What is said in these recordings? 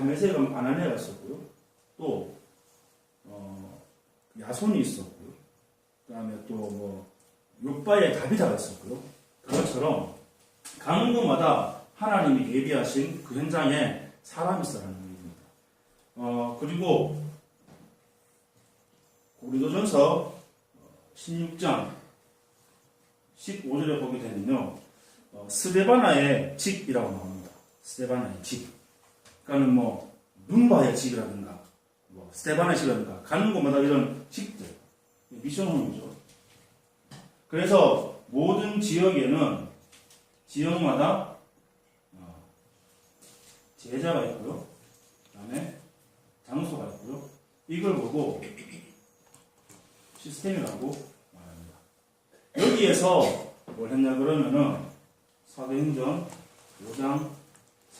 다메섹 아나니아가 있었고요. 또 어, 야손이 있었고요. 그다음에 또뭐 욕바의 다비다가 있었고요. 그것처럼 곳마다 하나님이 예비하신 그 현장에 사람이 있어라는 얘기입니다. 어, 그리고 고린도전서 16장 15절에 보게 되면요. 어, 스데바나의 집이라고 나옵니다. 스데바나의 집. 그러니까는 뭐 눈바의 집이라든가 뭐 스데바나의 집이라든가 가는 곳마다 이런 집들 미션홈이죠. 그래서 모든 지역에는 지역마다 어, 제자가 있고요. 그다음에 장소가 있고요. 이걸 보고 시스템이라고 말합니다. 여기에서 뭘 했냐 그러면은 사도행전 5장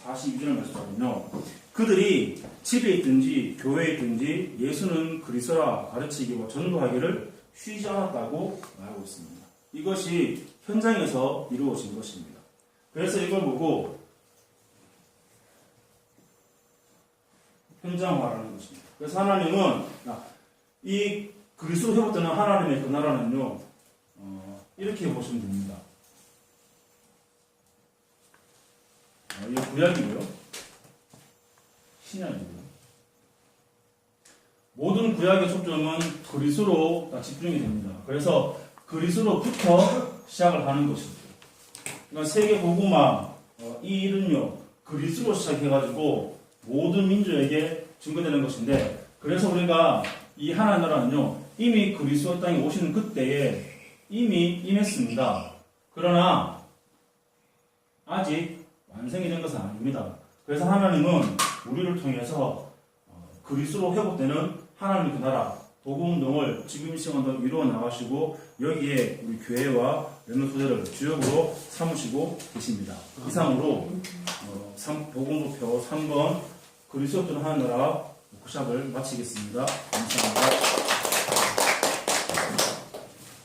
42절 말씀하면요. 그들이 집에 있든지 교회에 있든지 예수는 그리스도라 가르치기와 전도하기를 쉬지 않았다고 말하고 있습니다. 이것이 현장에서 이루어진 것입니다. 그래서 이걸 보고 현장화라는 것입니다. 그래서 하나님은 아, 이 그리스도 회복되는 하나님의 그 나라는요 어, 이렇게 보시면 됩니다. 어, 이 구약이고요, 신약이고요. 모든 구약의 초점은 그리스도로 다 집중이 됩니다. 그래서 그리스도부터 시작을 하는 것입니다. 그러니까 세계 복음화 어, 이 일은요 그리스로 시작해가지고 모든 민족에게 증거되는 것인데 그래서 우리가 이 하나님 나라는요 이미 그리스도 땅에 오시는 그때에 이미 임했습니다. 그러나 아직 완성이 된 것은 아닙니다. 그래서 하나님은 우리를 통해서 어, 그리스로 회복되는 하나님의 그 나라 복음 운동을 지금 이 시간도 이루어 나가시고 여기에 우리 교회와 렘넌 소재를 주역으로 삼으시고 계십니다. 이상으로 어, 삼- 복음목표 3번 그리스도 는 하나님 나라 워크샵을 마치겠습니다. 감사합니다.